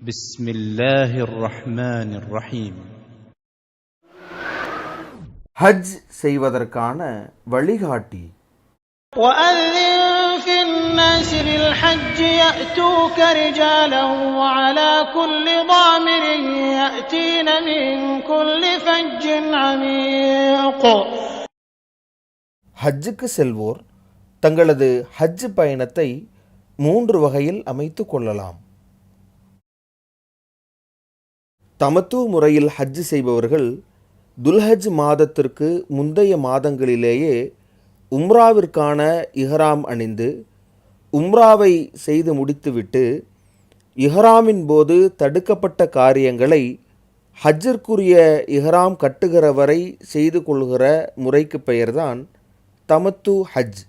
بسم الله الرحمن الرحيم ஹஜ் செய்வதற்கான வழிகாட்டி وأذن في الناس بالحج يأتوك رجالا وعلى كل ضامر يأتين من كل فج عميق ஹஜ்ஜுக்கு செல்வோர் தங்களது ஹஜ் பயணத்தை மூன்று வகையில் அமைத்து கொள்ளலாம் தமத்து முறையில் ஹஜ் செய்பவர்கள் துல்ஹஜ் மாதத்திற்கு முந்தைய மாதங்களிலேயே உம்ராவிற்கான இஹ்ராம் அணிந்து உம்ராவை செய்து முடித்துவிட்டு இஹ்ராமின் போது தடுக்கப்பட்ட காரியங்களை ஹஜ்ஜிற்குரிய இஹ்ராம் கட்டுகிற வரை செய்து கொள்கிற முறைக்கு பெயர்தான் தமத்து ஹஜ்.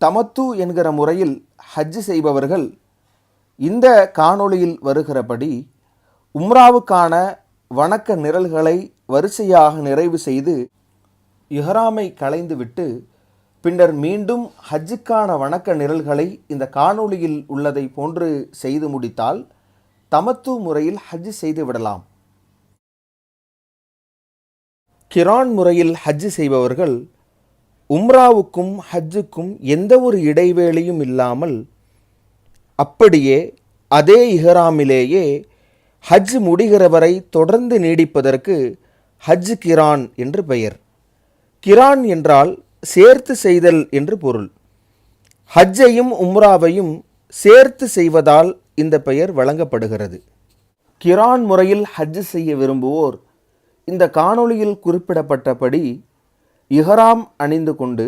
தமத்து என்கிற முறையில் ஹஜ் செய்பவர்கள் இந்த காணொளியில் வருகிறபடி உம்ராவுக்கான வணக்க நிரல்களை வரிசையாக நிறைவு செய்து இஹராமை களைந்துவிட்டு பின்னர் மீண்டும் ஹஜ்ஜுக்கான வணக்க நிரல்களை இந்த காணொளியில் உள்ளதை போன்று செய்து முடித்தால் தமத்து முறையில் ஹஜ் செய்து விடலாம். கிரான் முறையில் ஹஜ் செய்பவர்கள் உம்ராவுக்கும் ஹஜ்ஜுக்கும் எந்த ஒரு இடைவேளையும் இல்லாமல் அப்படியே அதே இஹராமிலேயே ஹஜ் முடிகிற வரை தொடர்ந்து நீடிப்பதற்கு ஹஜ் கிரான் என்று பெயர். கிரான் என்றால் சேர்த்து செய்தல் என்று பொருள். ஹஜ்ஜையும் உம்ராவையும் சேர்த்து செய்வதால் இந்த பெயர் வழங்கப்படுகிறது. கிரான் முறையில் ஹஜ் செய்ய விரும்புவோர் இந்த காணொளியில் குறிப்பிடப்பட்டபடி இஹராம் அணிந்து கொண்டு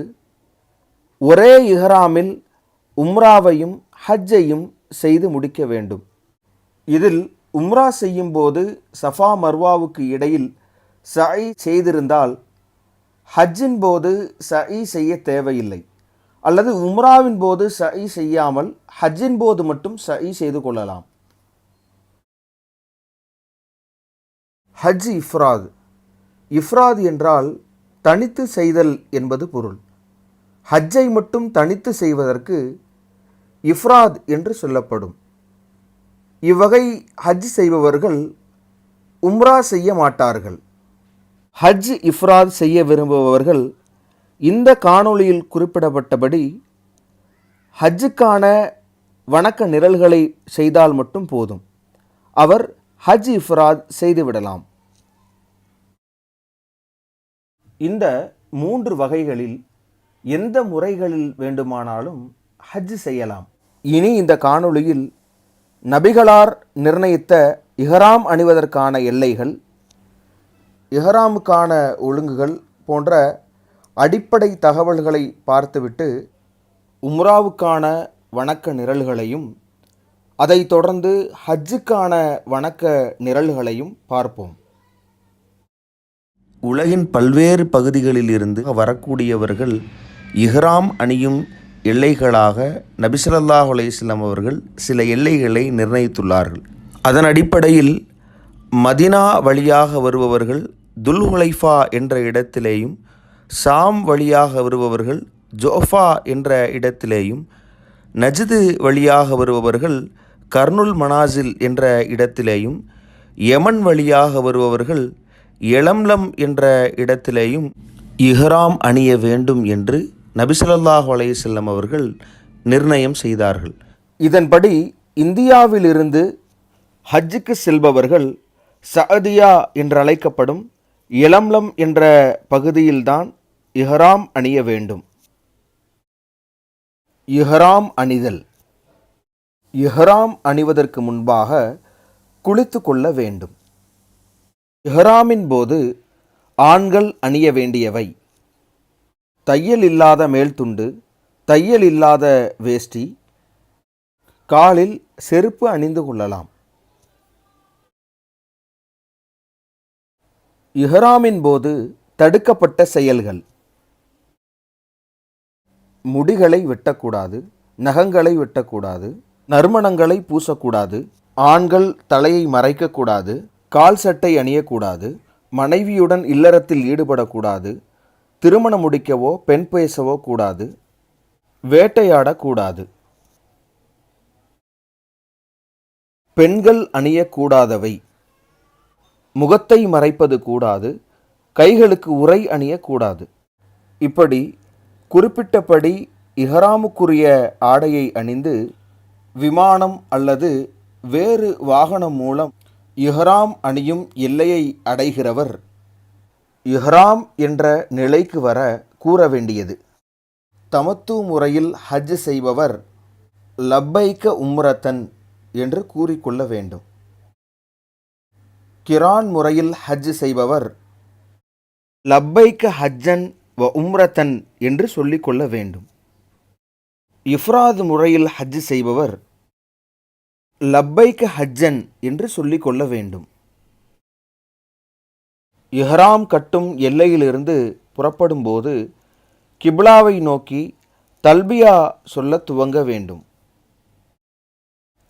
ஒரே இஹராமில் உம்ராவையும் ஹஜ்ஜையும் செய்து முடிக்க வேண்டும். இதில் உம்ரா செய்யும்போது சஃபா மர்வாவுக்கு இடையில் சஐ செய்திருந்தால் ஹஜ்ஜின் போது சஐ செய்ய தேவையில்லை. அல்லது உம்ராவின் போது சஐ செய்யாமல் ஹஜ்ஜின் போது மட்டும் சஐ செய்து கொள்ளலாம். ஹஜ் இஃப்ராத். இஃப்ராத் என்றால் தனித்து செய்தல் என்பது பொருள். ஹஜ்ஜை மட்டும் தனித்து செய்வதற்கு இஃப்ராத் என்று சொல்லப்படும். இவ்வகை ஹஜ் செய்பவர்கள் உம்ரா செய்ய மாட்டார்கள். ஹஜ் இஃப்ராத் செய்ய விரும்புபவர்கள் இந்த காணொளியில் குறிப்பிடப்பட்டபடி ஹஜ்ஜுக்கான வணக்க நிரல்களை செய்தால் மட்டும் போதும். அவர் ஹஜ் இஃப்ராத் செய்துவிடலாம் இந்த மூன்று வகைகளில் எந்த முறைகளில் வேண்டுமானாலும் ஹஜ் செய்யலாம். இனி இந்த காணொளியில் நபிகளார் நிர்ணயித்த இஹராம் அணிவதற்கான எல்லைகள் இஹராமுக்கான ஒழுங்குகள் போன்ற அடிப்படை தகவல்களை பார்த்துவிட்டு உம்ராவுக்கான வணக்க நிரல்களையும் அதைத் தொடர்ந்து ஹஜ்ஜுக்கான வணக்க நிரல்களையும் பார்ப்போம். உலகின் பல்வேறு பகுதிகளில் இருந்து வரக்கூடியவர்கள் இஹ்ராம் அணியும் எல்லைகளாக நபிசல்லாஹ் அலையம் அவர்கள் சில எல்லைகளை நிர்ணயித்துள்ளார்கள். அதன் அடிப்படையில் மதினா வழியாக வருபவர்கள் துல்ஹுலைஃபா என்ற இடத்திலேயும் சாம் வழியாக வருபவர்கள் ஜோஃபா என்ற இடத்திலேயும் நஜது வழியாக வருபவர்கள் கர்னுல் மனாசில் என்ற இடத்திலேயும் யமன் வழியாக வருபவர்கள் எலம்லம் என்ற இடத்திலேயும் இஹ்ராம் அணிய வேண்டும் என்று நபிசல்லாஹு அலையம் அவர்கள் நிர்ணயம் செய்தார்கள். இதன்படி இந்தியாவிலிருந்து ஹஜ்ஜுக்கு செல்பவர்கள் சஅதியா என்று அழைக்கப்படும் இளம்லம் என்ற பகுதியில்தான் இஹராம் அணிய வேண்டும். இஹராம் அணிதல். இஹராம் அணிவதற்கு முன்பாக குளித்து கொள்ள வேண்டும். இஹராமின் போது ஆண்கள் அணிய வேண்டியவை. தையல் இல்லாத மேல்துண்டு தையல் இல்லாத வேஷ்டி காலில் செருப்பு அணிந்து கொள்ளலாம். இஹராமின் போது தடுக்கப்பட்ட செயல்கள். முடிகளை வெட்டக்கூடாது நகங்களை வெட்டக்கூடாது நறுமணங்களை பூசக்கூடாது ஆண்கள் தலையை மறைக்கக்கூடாது கால் சட்டை அணியக்கூடாது மனைவியுடன் இல்லறத்தில் ஈடுபடக்கூடாது திருமணம் முடிக்கவோ பெண் பேசவோ கூடாது. வேட்டையாடக்கூடாது. பெண்கள் அணியக்கூடாதவை. முகத்தை மறைப்பது கூடாது. கைகளுக்கு உரை அணியக்கூடாது. இப்படி குறிப்பிட்டபடி இஹராமுக்குரிய ஆடையை அணிந்து விமானம் அல்லது வேறு வாகனம் மூலம் இஹராம் அணியும் எல்லையை அடைகிறவர். இஹ்ராம் என்ற நிலைக்கு வர கூற வேண்டியது தமத்து முறையில் ஹஜ் செய்பவர் லப்பைக்க உம்ரத்தன் என்று கூறிக்கொள்ள வேண்டும். கிரான் முறையில் ஹஜ் செய்பவர் லப்பைக்க ஹஜ்ஜன் வ உம்ரத்தன் என்று சொல்லிக்கொள்ள வேண்டும். இஃப்ராத் முறையில் ஹஜ் செய்பவர் லப்பைக்க ஹஜ்ஜன் என்று சொல்லிக்கொள்ள வேண்டும். இஹ்ராம் கட்டும் எல்லையிலிருந்து புறப்படும்போது கிப்லாவை நோக்கி தல்பியா சொல்ல துவங்க வேண்டும்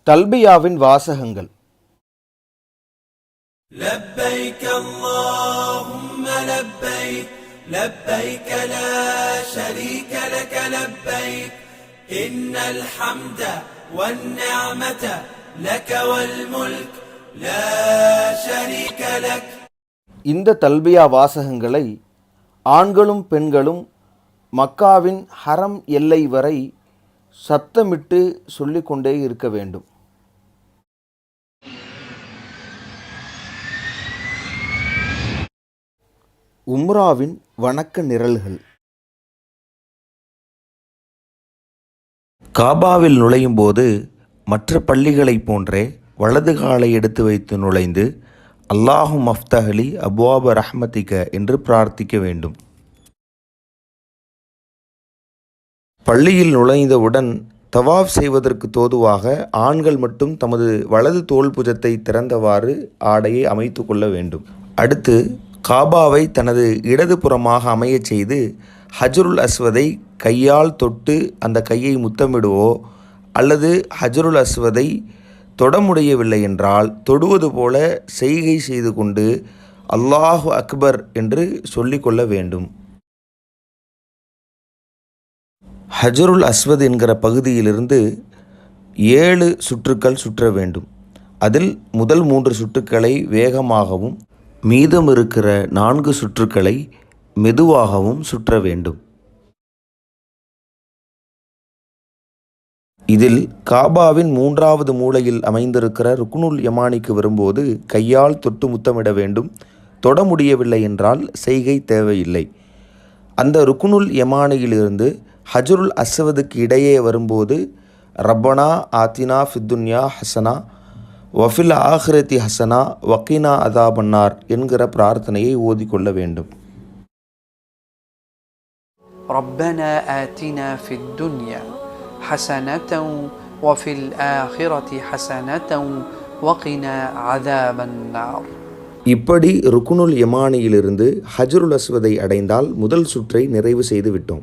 தல்பியாவின் வாசகங்கள் لبيك اللهم لبيك لبيك لا شريك لك لبيك إن الحمد والنعمة لك والملك لا شريك لك இந்த தல்பியா வாசகங்களை ஆண்களும் பெண்களும் மக்காவின் ஹரம் எல்லை வரை சத்தமிட்டு சொல்லிக்கொண்டே இருக்க வேண்டும். உம்ராவின் வணக்க நிரல்கள். காபாவில் நுழையும் போது மற்ற பள்ளிகளைப் போன்றே வலது காலை எடுத்து வைத்து நுழைந்து அல்லாஹு அஃப்தஹலி அபுவாப ரஹ்மதிக என்று பிரார்த்திக்க வேண்டும். பள்ளியில் நுழைந்தவுடன் தவாஃப் செய்வதற்கு தோதுவாக ஆண்கள் மட்டும் தமது வலது தோல் புஜத்தை திறந்தவாறு ஆடையை அமைத்து கொள்ள வேண்டும். அடுத்து காபாவை தனது இடது புறமாக அமையச் செய்து ஹஜருல் அஸ்வதை கையால் தொட்டு அந்த கையை முத்தமிடுவோ அல்லது ஹஜருல் அஸ்வதை தொட முடியவில்லை என்றால் தொடுவது போல செய்கை செய்து கொண்டு அல்லாஹு அக்பர் என்று சொல்லிக்கொள்ள வேண்டும். ஹஜருல் அஸ்வத் என்கிற பகுதியிலிருந்து ஏழு சுற்றுக்கள் சுற்ற வேண்டும். அதில் முதல் மூன்று சுற்றுக்களை வேகமாகவும் மீதம் இருக்கிற நான்கு சுற்றுக்களை மெதுவாகவும் சுற்ற வேண்டும். இதில் காபாவின் மூன்றாவது மூலையில் அமைந்திருக்கிற ருக்குனுல் யமானிக்கு வரும்போது கையால் தொட்டு முத்தமிட வேண்டும் தொட முடியவில்லை என்றால் செய்கை தேவையில்லை அந்த ருக்குனுல் யமானியிலிருந்து ஹஜருல் அஸ்வதுக்கு இடையே வரும்போது ரப்பனா ஆத்தினா ஃபித்துன்யா ஹசனா வஃபில் ஆஹிரத்தி ஹசனா வக்கீனா அதாபன்னார் என்கிற பிரார்த்தனையை ஓதிக்கொள்ள வேண்டும் ربنا آتنا في الدنيا حسنة وفي الآخرة حسنة وقنا عذاب النار இப்படி ருக்குனுல் யமானியிலிருந்து ஹஜருல் அஸ்வதை அடைந்தால் முதல் சுற்றை நிறைவு செய்து விட்டோம்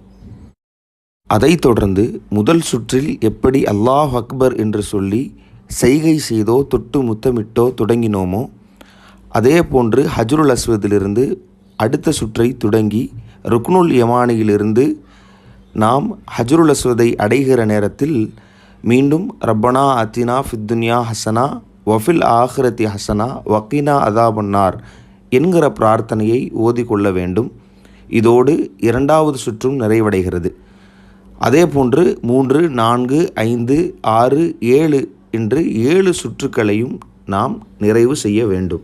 அதைத் தொடர்ந்து முதல் சுற்றில் எப்படி அல்லாஹ் அக்பர் என்று சொல்லி செய்கை செய்தோ தொட்டு முத்தமிட்டோ தொடங்கினோமோ அதே போன்று ஹஜருல் அஸ்வதிலிருந்து அடுத்த சுற்றை தொடங்கி ருக்னுல் யமானியிலிருந்து நாம் ஹஜ்ருல் அஸ்வதை அடைகிற நேரத்தில் மீண்டும் ரப்பனா அத்தினா ஃபித்துன்யா ஹசனா வஃபில் ஆஹ்ரத்தி ஹசனா வக்கீனா அதாபன்னார் என்கிற பிரார்த்தனையை ஓதிக்கொள்ள வேண்டும். இதோடு இரண்டாவது சுற்றும் நிறைவடைகிறது. அதேபோன்று மூன்று நான்கு ஐந்து ஆறு ஏழு என்று ஏழு சுற்றுக்களையும் நாம் நிறைவு செய்ய வேண்டும்.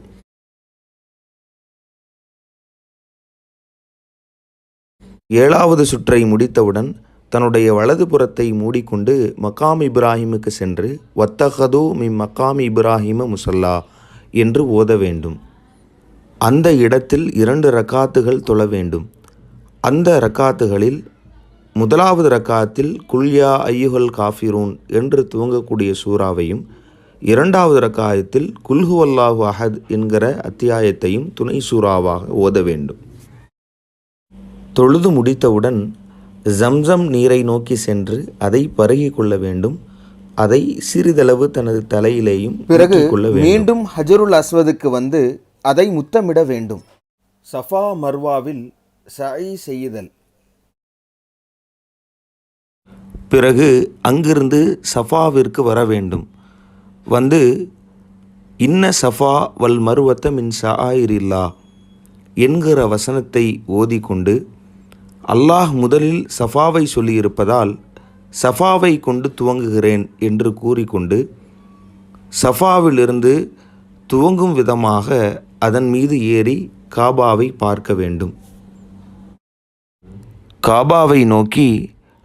ஏழாவது சுற்றை முடித்தவுடன் தன்னுடைய வலது புறத்தை மூடிக்கொண்டு மக்காம் இப்ராஹிமுக்கு சென்று வத்தகதோ மி மக்காம் இப்ராஹிம முசல்லா என்று ஓத வேண்டும். அந்த இடத்தில் இரண்டு ரக்காத்துகள் தொழ வேண்டும். அந்த ரக்காத்துகளில் முதலாவது ரக்காத்தில் குல்யா ஐயுகல் காஃபிரூன் என்று துவங்கக்கூடிய சூறாவையும் இரண்டாவது ரக்காயத்தில் குல்ஹு அல்லாஹு அஹத் என்கிற அத்தியாயத்தையும் துணை சூறாவாக ஓத வேண்டும். தொழுது முடித்தவுடன் ஜம்சம் நீரை நோக்கி சென்று அதை பருகி கொள்ள வேண்டும். அதை சிறிதளவு தனது தலையிலேயும் பிறகு மீண்டும் ஹஜருல் அஸ்வதுக்கு வந்து அதை முத்தமிட வேண்டும். சஃபா மர்வாவில் சஐ செய்யுதல் பிறகு அங்கிருந்து சஃபாவிற்கு வர வேண்டும். வந்து இன்ன சஃபா வல் மருவத்த மின் ஷாயிரில்லா என்கிற வசனத்தை ஓதிக்கொண்டு அல்லாஹ் முதலில் சஃபாவை சொல்லியிருப்பதால் சஃபாவை கொண்டு துவங்குகிறேன் என்று கூறிக்கொண்டு சஃபாவிலிருந்து துவங்கும் விதமாக அதன் மீது ஏறி காபாவை பார்க்க வேண்டும். காபாவை நோக்கி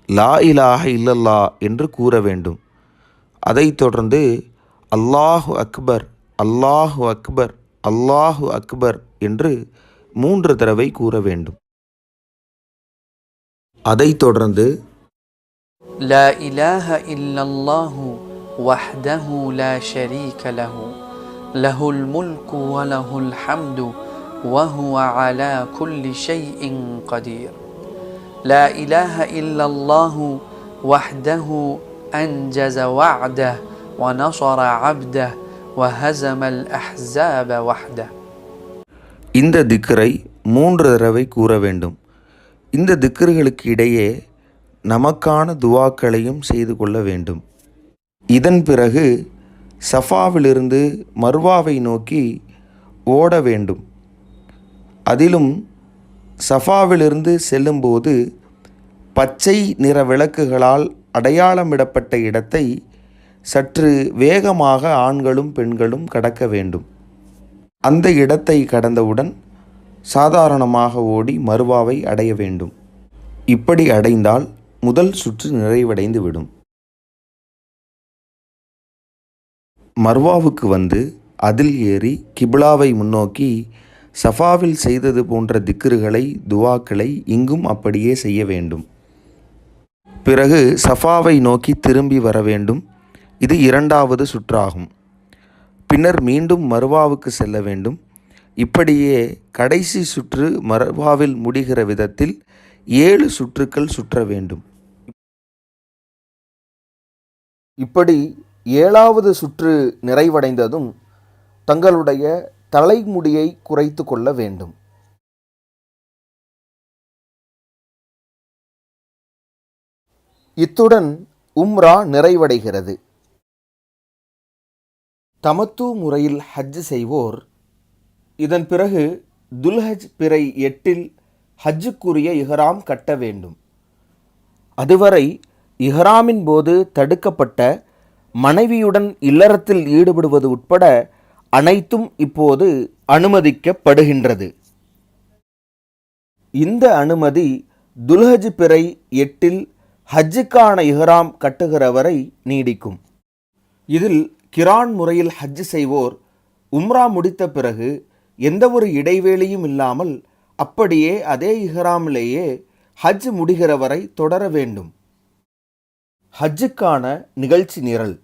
லா இலாஹ இல்லல்லா என்று கூற வேண்டும். அதைத் தொடர்ந்து அல்லாஹு அக்பர் அல்லாஹு அக்பர் அல்லாஹு அக்பர் என்று மூன்று தடவை கூற வேண்டும். அதைத் தொடர்ந்து லா இலாஹ இல்லல்லாஹு வஹ்தஹு லா ஷரீக லஹு லஹுல் முல்கு வ லஹுல் ஹம்து وهو على كل شيء قدير لا إله إلا الله وحده أنجز وعده ونصر عبده وهزم الأحزاب وحده இந்த திக்கரை மூன்று தடவை கூற வேண்டும் இந்த திக்கர்களுக்கு இடையே நமக்கான துவாக்களையும் செய்து கொள்ள வேண்டும். இதன் பிறகு சஃபாவிலிருந்து மர்வாவை நோக்கி ஓட வேண்டும். அதிலும் சஃபாவிலிருந்து செல்லும்போது பச்சை நிற விளக்குகளால் அடையாளமிடப்பட்ட இடத்தை சற்று வேகமாக ஆண்களும் பெண்களும் கடக்க வேண்டும். அந்த இடத்தை கடந்தவுடன் சாதாரணமாக ஓடி மருவாவை அடைய வேண்டும். இப்படி அடைந்தால் முதல் சுற்று நிறைவடைந்து விடும். மர்வாவுக்கு வந்து அதில் ஏறி கிபிலாவை முன்னோக்கி சஃபாவில் செய்தது போன்ற திக்ருகளை துவாக்களை இங்கும் அப்படியே செய்ய வேண்டும். பிறகு சஃபாவை நோக்கி திரும்பி வர வேண்டும். இது இரண்டாவது சுற்றாகும். பின்னர் மீண்டும் மர்வாவுக்கு செல்ல வேண்டும். இப்படியே கடைசி சுற்று மரபாவில் முடிகிற விதத்தில் ஏழு சுற்றுக்கள் சுற்ற வேண்டும். இப்படி ஏழாவது சுற்று நிறைவடைந்ததும் தங்களுடைய தலைமுடியை குறைத்து கொள்ள வேண்டும். இத்துடன் உம்ரா நிறைவடைகிறது. தமத்து முறையில் ஹஜ் செய்வோர் இதன் பிறகு துல்ஹஜ் பிறை எட்டில் ஹஜ்ஜுக்குரிய இஹராம் கட்ட வேண்டும். அதுவரை இஹராமின் போது தடுக்கப்பட்ட மனைவியுடன் இல்லறத்தில் ஈடுபடுவது உட்பட அனைத்தும் இப்போது அனுமதிக்கப்படுகின்றது. இந்த அனுமதி துல்ஹஜ் பிறை எட்டில் ஹஜ்ஜுக்கான இஹராம் கட்டுகிற வரை நீடிக்கும். இதில் கிரான் முறையில் ஹஜ் செய்வோர் உம்ரா முடித்த பிறகு எந்த ஒரு இடைவேளையும் இல்லாமல் அப்படியே அதே இஹ்ராமிலேயே ஹஜ் முடிகிற வரை தொடர வேண்டும். ஹஜ்ஜுக்கான நிகழ்ச்சி நிரல்.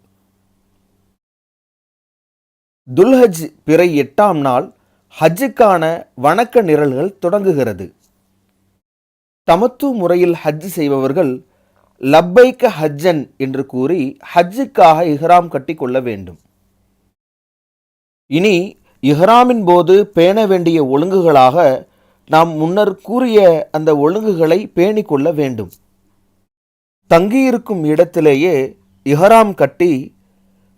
துல்ஹஜ் பிறை எட்டாம் நாள் ஹஜ்ஜுக்கான வணக்க நிரல்கள் தொடங்குகிறது. தமத்து முறையில் ஹஜ் செய்பவர்கள் லப்பைக்க ஹஜ்ஜன் என்று கூறி ஹஜ்ஜுக்காக இஹ்ராம் கட்டிக்கொள்ள வேண்டும். இனி இஹ்ராமின் போது பேண வேண்டிய ஒழுங்குகளாக நாம் முன்னர் கூறிய அந்த ஒழுங்குகளை பேணிக்கொள்ள வேண்டும். தங்கியிருக்கும் இடத்திலேயே இஹராம் கட்டி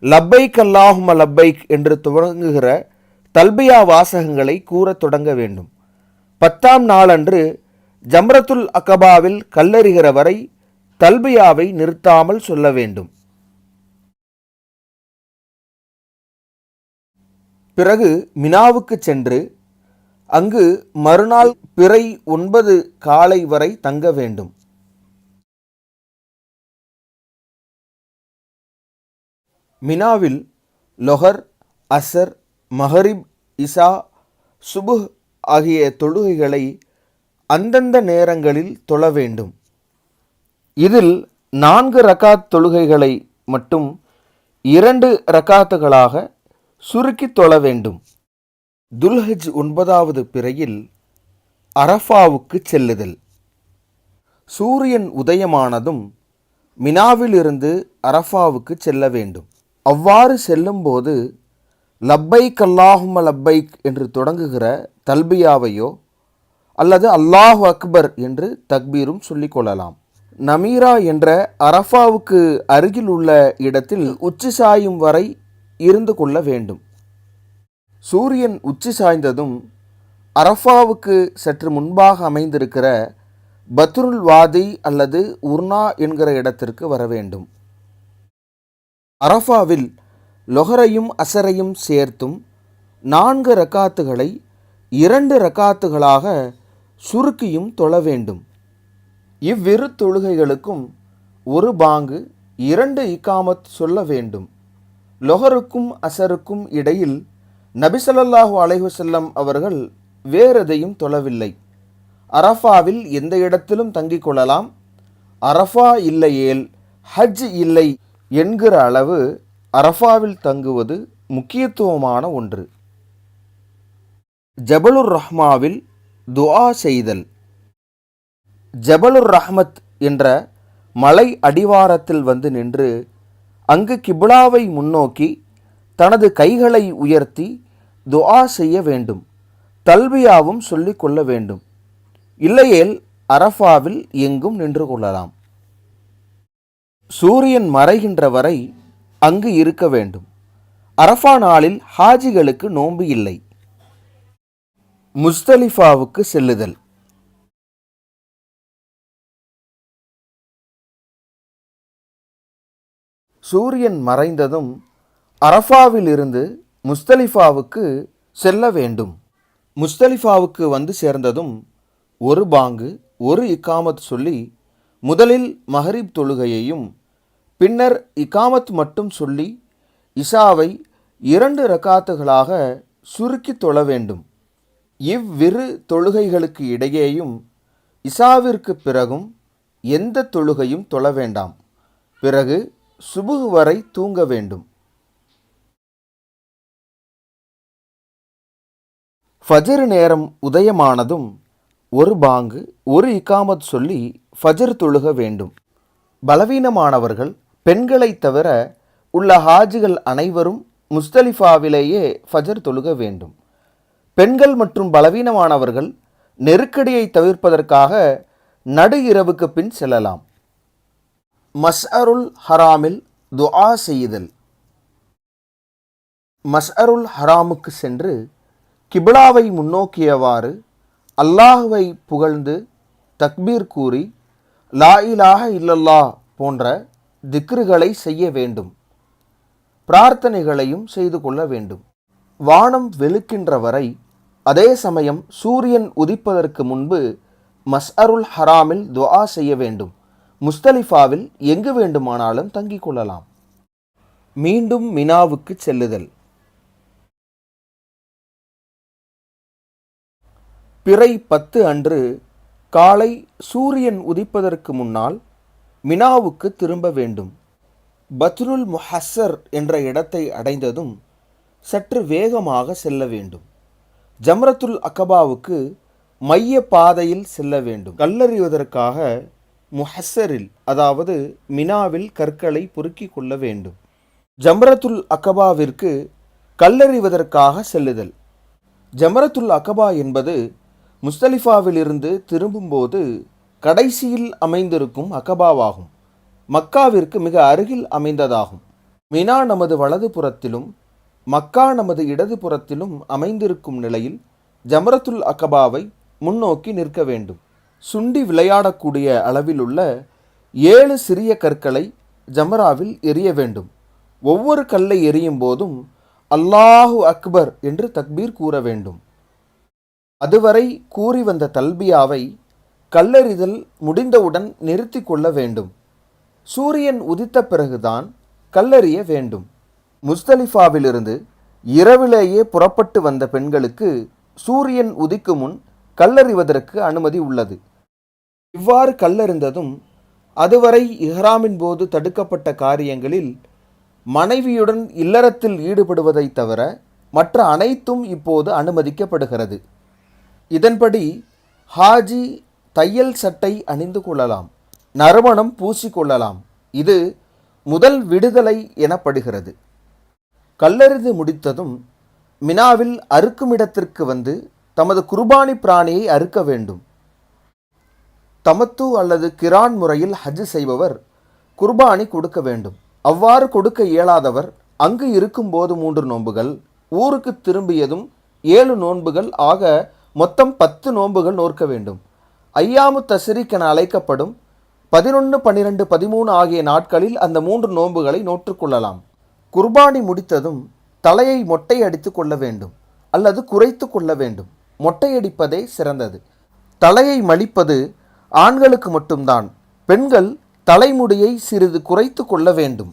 லப்பைக் அல்லாஹும லப்பைக் என்று துவங்குகிற தல்பியா வாசகங்களை கூறத் தொடங்க வேண்டும். பத்தாம் நாளன்று ஜம்ரத்துல் அகபாவில் கல்லறிகிற வரை தல்பியாவை நிறுத்தாமல் சொல்ல வேண்டும். பிறகு மினாவுக்கு சென்று அங்கு மறுநாள் பிறை ஒன்பது காலை வரை தங்க வேண்டும். மினாவில் லொஹர் அசர் மஹரிப் இசா சுபுஹ் ஆகிய தொழுகைகளை அந்தந்த நேரங்களில் தொழ வேண்டும். இதில் நான்கு ரகாத் தொழுகைகளை மட்டும் இரண்டு ரகாத்துகளாக சுருக்கித் தொழ வேண்டும். துல்ஹஜ் ஒன்பதாவது பிறையில் அரஃபாவுக்கு செல்லுதல். சூரியன் உதயமானதும் மினாவிலிருந்து அரஃபாவுக்கு செல்ல வேண்டும். அவ்வாறு செல்லும்போது லப்பைக் அல்லாஹும லப்பைக் என்று தொடங்குகிற தல்பியாவையோ அல்லது அல்லாஹ் அக்பர் என்று தக்பீரும் சொல்லிக் கொள்ளலாம். நமீரா என்ற அரஃபாவுக்கு அருகில் உள்ள இடத்தில் உச்சி சாயும் வரை இருந்து கொள்ள வேண்டும். சூரியன் உச்சி சாய்ந்ததும் அரஃபாவுக்கு சற்று முன்பாக அமைந்திருக்கிற பத்ருல் வாதி அல்லது உர்னா என்கிற இடத்திற்கு வர வேண்டும். அரஃபாவில் லொஹரையும் அசரையும் சேர்த்தும் நான்கு ரக்காத்துகளை இரண்டு ரக்காத்துகளாக சுருக்கியும் தொழ வேண்டும். இவ்விரு தொழுகைகளுக்கும் ஒரு பாங்கு இரண்டு இக்காமத் சொல்ல வேண்டும். லொஹருக்கும் அசருக்கும் இடையில் நபிசல்லாஹு அலைஹுசல்லம் அவர்கள் வேறெதையும் தொழவில்லை. அரஃபாவில் எந்த இடத்திலும் தங்கிக் கொள்ளலாம். அரஃபா இல்லையேல் ஹஜ் இல்லை என்கிற அளவு அரஃபாவில் தங்குவது முக்கியத்துவமான ஒன்று. ஜபலுர் ரஹ்மாவில் துஆ செய்தல். ஜபலுர் ரஹ்மத் என்ற மலை அடிவாரத்தில் வந்து நின்று அங்கு கிபுலாவை முன்னோக்கி தனது கைகளை உயர்த்தி துஆ செய்ய வேண்டும். தல்வியாவும் சொல்லிக் கொள்ள வேண்டும். இல்லையேல் அரஃபாவில் எங்கும் நின்று கொள்ளலாம். சூரியன் மறைகின்ற வரை அங்கு இருக்க வேண்டும். அரஃபா நாளில் ஹாஜிகளுக்கு நோன்பு இல்லை. முஸ்தலிஃபாவுக்கு செல்லுதல். சூரியன் மறைந்ததும் அரஃபாவிலிருந்து முஸ்தலிஃபாவுக்கு செல்ல வேண்டும். முஸ்தலிஃபாவுக்கு வந்து சேர்ந்ததும் ஒரு பாங்கு ஒரு இக்காமத் சொல்லி முதலில் மஹரிப் தொழுகையையும் பின்னர் இக்காமத் மட்டும் சொல்லி இசாவை இரண்டு ரக்காத்துகளாக சுருக்கி தொழ வேண்டும். இவ்விரு தொழுகைகளுக்கு இடையேயும் இசாவிற்கு பிறகும் எந்த தொழுகையும் தொழ வேண்டாம். பிறகு சுபுகு வரை தூங்க வேண்டும். ஃபஜர் நேரம் உதயமானதும் ஒரு பாங்கு ஒரு இக்காமத் சொல்லி ஃபஜர் தொழுக வேண்டும். பலவீனமானவர்கள் பெண்களைத் தவிர உள்ள ஹாஜிகள் அனைவரும் முஸ்தலிஃபாவிலேயே ஃபஜர் தொழுக வேண்டும். பெண்கள் மற்றும் பலவீனமானவர்கள் நெருக்கடியை தவிர்ப்பதற்காக நடு இரவுக்கு பின் செல்லலாம். மஸ்அருல் ஹராமில் துஆ செய்தல். மஸ்அருல் ஹராமுக்கு சென்று கிபிலாவை முன்னோக்கியவாறு அல்லாஹுவை புகழ்ந்து தக்பீர் கூறி லா இல்லல்லா போன்ற திக்ருகளை செய்ய வேண்டும். பிரார்த்தனைகளையும் செய்து கொள்ள வேண்டும். வானம் வெளுக்கின்ற வரை அதே சமயம் சூரியன் உதிப்பதற்கு முன்பு மஸ்அருல் ஹராமில் துஆ செய்ய வேண்டும். முஸ்தலிஃபாவில் எங்கு வேண்டுமானாலும் தங்கிக் கொள்ளலாம். மீண்டும் மினாவுக்கு செல்லுதல். பிறை பத்து அன்று காலை சூரியன் உதிப்பதற்கு முன்னால் மினாவுக்கு திரும்ப வேண்டும். பத்ருல் முஹஸ்ஸர் என்ற இடத்தை அடைந்ததும் சற்று வேகமாக செல்ல வேண்டும். ஜம்ரத்துல் அகபாவுக்கு மைய பாதையில் செல்ல வேண்டும். கல்லறிவதற்காக முஹஸ்ஸரில் அதாவது மினாவில் கற்களை பொறுக்கி கொள்ள வேண்டும். ஜம்ரத்துல் அகபாவிற்கு கல்லறிவதற்காக செல்லுதல். ஜமரத்துல் அகபா என்பது முஸ்தலிஃபாவிலிருந்து திரும்பும்போது கடைசியில் அமைந்திருக்கும் அகபாவாகும். மக்காவிற்கு மிக அருகில் அமைந்ததாகும். மினா நமது வலது புறத்திலும் மக்கா நமது இடது புறத்திலும் அமைந்திருக்கும் நிலையில் ஜமரத்துல் அகபாவை முன்னோக்கி நிற்க வேண்டும். சுண்டி விளையாடக்கூடிய அளவிலுள்ள ஏழு சிறிய கற்களை ஜமராவில் எரிய வேண்டும். ஒவ்வொரு கல்லை எரியும் போதும் அல்லாஹு அக்பர் என்று தக்பீர் கூற வேண்டும். அதுவரை கூறி வந்த தல்பியாவை கல்லெறிதல் முடிந்தவுடன் நிறுத்தி கொள்ள வேண்டும். சூரியன் உதித்த பிறகுதான் கல்லறிய வேண்டும். முஸ்தலிஃபாவிலிருந்து இரவிலேயே புறப்பட்டு வந்த பெண்களுக்கு சூரியன் உதிக்கும் முன் கல்லறிவதற்கு அனுமதி உள்ளது. இவ்வாறு கல்லறிந்ததும் அதுவரை இஹ்ராமின் போது தடுக்கப்பட்ட காரியங்களில் மனைவியுடன் இல்லறத்தில் ஈடுபடுவதைத் தவிர மற்ற அனைத்தும் இப்போது அனுமதிக்கப்படுகிறது. இதன்படி ஹாஜி தையல் சட்டை அணிந்து கொள்ளலாம் நறுமணம் பூசிக்கொள்ளலாம் இது முதல் விடுதலை எனப்படுகிறது. கல்லறிந்து முடித்ததும் மினாவில் அறுக்குமிடத்திற்கு வந்து தமது குர்பானி பிராணியை அறுக்க வேண்டும். தமத்து அல்லது கிரான் முறையில் ஹஜ் செய்பவர் குர்பானி கொடுக்க வேண்டும். அவ்வாறு கொடுக்க இயலாதவர் அங்கு இருக்கும்போது மூன்று நோன்புகள் ஊருக்கு திரும்பியதும் ஏழு நோன்புகள் ஆக மொத்தம் பத்து நோன்புகள் நோற்க வேண்டும். ஐயாமு தசரிக் என அழைக்கப்படும் பதினொன்று பன்னிரெண்டு பதிமூணு ஆகிய நாட்களில் அந்த மூன்று நோன்புகளை நோற்றுக்கொள்ளலாம் குர்பானி முடித்ததும் தலையை மொட்டை அடித்து கொள்ள வேண்டும் அல்லது குறைத்து கொள்ள வேண்டும். மொட்டையடிப்பதே சிறந்தது. தலையை மலிப்பது ஆண்களுக்கு மட்டும்தான் பெண்கள் தலைமுடியை சிறிது குறைத்து கொள்ள வேண்டும்.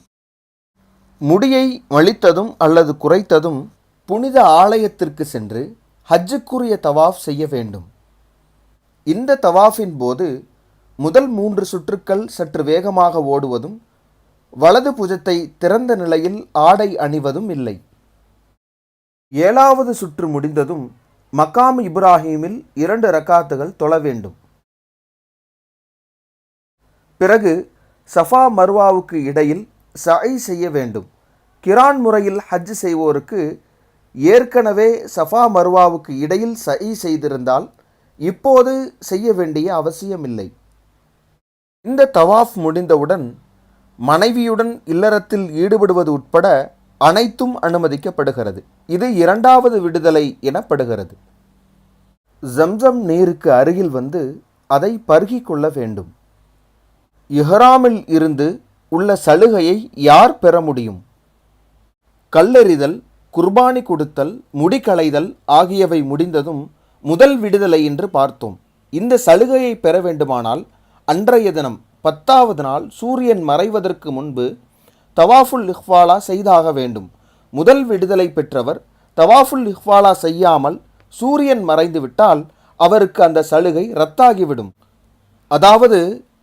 முடியை வலித்ததும் அல்லது குறைத்ததும் புனித ஆலயத்திற்கு சென்று ஹஜ்ஜுக்குரிய தவாஃப் செய்ய வேண்டும். இந்த தவாஃபின் போது முதல் மூன்று சுற்றுக்கள் சற்று வேகமாக ஓடுவதும் வலது புஜத்தை திறந்த நிலையில் ஆடை அணிவதும் இல்லை. ஏழாவது சுற்று முடிந்ததும் மக்காம் இப்ராஹீமில் இரண்டு ரக்காத்துகள் தொழ வேண்டும். பிறகு சஃபா மர்வாவுக்கு இடையில் சஐ செய்ய வேண்டும். கிரான் முறையில் ஹஜ் செய்வோருக்கு ஏற்கனவே சஃபா மர்வாவுக்கு இடையில் சை செய்திருந்தால் இப்போது செய்ய வேண்டிய அவசியமில்லை. இந்த தவாஃப் முடிந்தவுடன் மனைவியுடன் இல்லறத்தில் ஈடுபடுவது உட்பட அனைத்தும் அனுமதிக்கப்படுகிறது. இது இரண்டாவது விடுதலை எனப்படுகிறது. ஜம்சம் நீருக்கு அருகில் வந்து அதை பருகிக் கொள்ள வேண்டும். இஹராமில் இருந்து உள்ள சலுகையை யார் பெற முடியும்? கல்லெறிதல் குர்பானி கொடுத்தல் முடிகளைதல் ஆகியவை முடிந்ததும் முதல் விடுதலை என்று பார்த்தோம். இந்த சலுகையை பெற வேண்டுமானால் அன்றைய தினம் பத்தாவது நாள் சூரியன் மறைவதற்கு முன்பு தவாஃபுல் இஹ்வாலா செய்தாக வேண்டும். முதல் விடுதலை பெற்றவர் தவாஃபுல் இஹ்வாலா செய்யாமல் சூரியன் மறைந்துவிட்டால் அவருக்கு அந்த சலுகை ரத்தாகிவிடும். அதாவது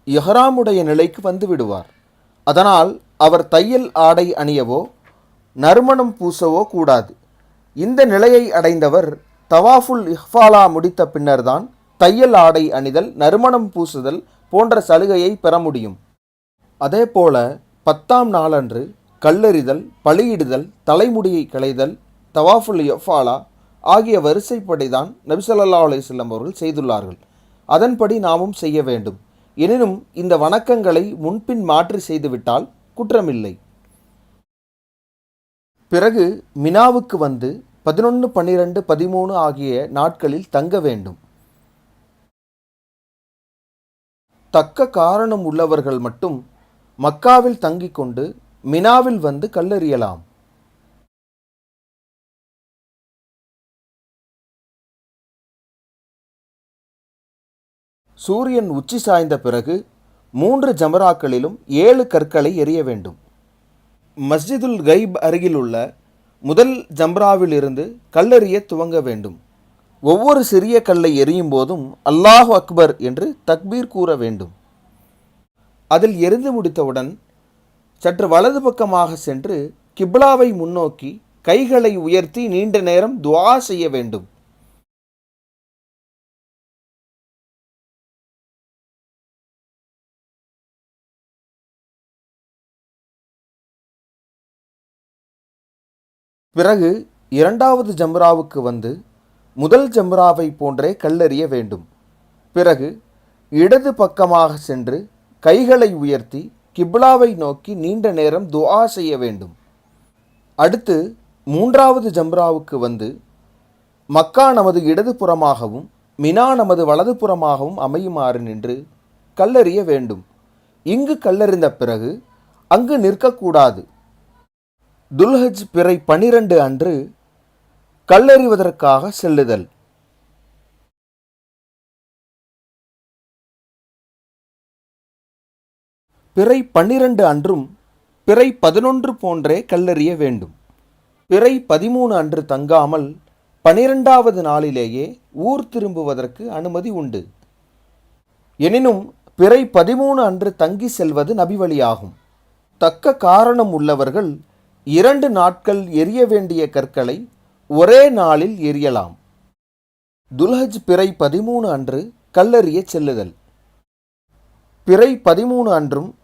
இஹ்ராமுடைய நிலைக்கு வந்து விடுவார். அதனால் அவர் தையல் ஆடை அணியவோ நறுமணம் பூசவோ கூடாது. இந்த நிலையை அடைந்தவர் தவாஃபுல் இஹ்ஃபாலா முடித்த பின்னர்தான் தையல் ஆடை அணிதல் நறுமணம் பூசுதல் போன்ற சலுகையை பெற முடியும். அதேபோல பத்தாம் நாளன்று கல்லெறிதல் பலியிடுதல் தலைமுடியை களைதல் தவாஃபுல் இஃபாலா ஆகிய வரிசைப்படிதான் நபிசல்லா அலையம் அவர்கள் செய்துள்ளார்கள். அதன்படி நாமும் செய்ய வேண்டும். எனினும் இந்த வணக்கங்களை முன்பின் மாற்றி செய்துவிட்டால் குற்றமில்லை. பிறகு மினாவுக்கு வந்து பதினொன்று பன்னிரெண்டு பதிமூணு ஆகிய நாட்களில் தங்க வேண்டும். தக்க காரணம் உள்ளவர்கள் மட்டும் மக்காவில் தங்கிக் கொண்டு மினாவில் வந்து கல்லறியலாம். சூரியன் உச்சி சாய்ந்த பிறகு மூன்று ஜமராக்களிலும் ஏழு கற்களை எரிய வேண்டும். மஸ்ஜிதுல் கைப் அருகிலுள்ள முதல் ஜம்ராவிலிருந்து கல்லெறிய துவங்க வேண்டும். ஒவ்வொரு சிறிய கல்லை எரியும் போதும் அல்லாஹ் அக்பர் என்று தக்பீர் கூற வேண்டும். அதில் எரிந்து முடித்தவுடன் சற்று வலது பக்கமாக சென்று கிப்லாவை முன்னோக்கி கைகளை உயர்த்தி நீண்ட நேரம் துவா செய்ய வேண்டும். பிறகு இரண்டாவது ஜம்ராவுக்கு வந்து முதல் ஜம்ராவை போன்றே கல்லறிய வேண்டும். பிறகு இடது பக்கமாக சென்று கைகளை உயர்த்தி கிப்லாவை நோக்கி நீண்ட நேரம் துஆ செய்ய வேண்டும். அடுத்து மூன்றாவது ஜம்ராவுக்கு வந்து மக்கா நமது இடது புறமாகவும் மினா நமது வலது புறமாகவும் அமையுமாறு நின்று கல்லறிய வேண்டும். இங்கு கல்லறிந்த பிறகு அங்கு நிற்கக்கூடாது. துல்ஹஜ் பிறை பனிரெண்டு அன்று கல்லறிவதற்காக செல்லுதல். பிறை பன்னிரண்டு அன்றும் பிறை பதினொன்று போன்றே கல்லறிய வேண்டும். பிறை பதிமூணு அன்று தங்காமல் பனிரெண்டாவது நாளிலேயே ஊர் திரும்புவதற்கு அனுமதி உண்டு. எனினும் பிறை பதிமூணு அன்று தங்கி செல்வது நபிவழியாகும். தக்க காரணம் உள்ளவர்கள் இரண்டு நாட்கள் எரிய வேண்டிய கற்களை ஒரே நாளில் எரியலாம். துல்ஹஜ் பிறை பதிமூணு அன்று கல்லறிய செல்லுதல். பிறை பதிமூணு அன்றும்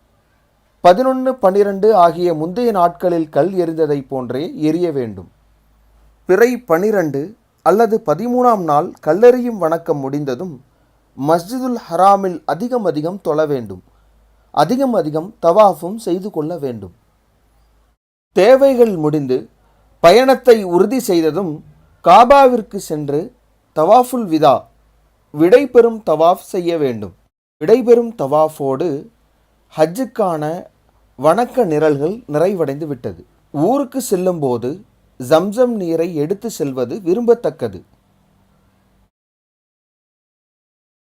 பதினொன்று பன்னிரண்டு ஆகிய முந்தைய நாட்களில் கல் எரிந்ததைப் போன்றே எரிய வேண்டும். பிறை பனிரெண்டு அல்லது பதிமூணாம் நாள் கல்லெறியும் வணக்கம் முடிந்ததும் மஸ்ஜிதுல் ஹராமில் அதிகம் அதிகம் தொழ வேண்டும். அதிகம் அதிகம் தவாஃபும் செய்து கொள்ள வேண்டும். தேவைகள் முடிந்து பயணத்தை உறுதி செய்ததும் காபாவிற்கு சென்று தவாஃபுல் விதா விடைபெறும் தவாஃப் செய்ய வேண்டும். விடைபெறும் தவாஃபோடு ஹஜ்ஜுக்கான வணக்க நிரல்கள் நிறைவடைந்து விட்டது. ஊருக்கு செல்லும்போது ஜம்சம் நீரை எடுத்து செல்வது விரும்பத்தக்கது.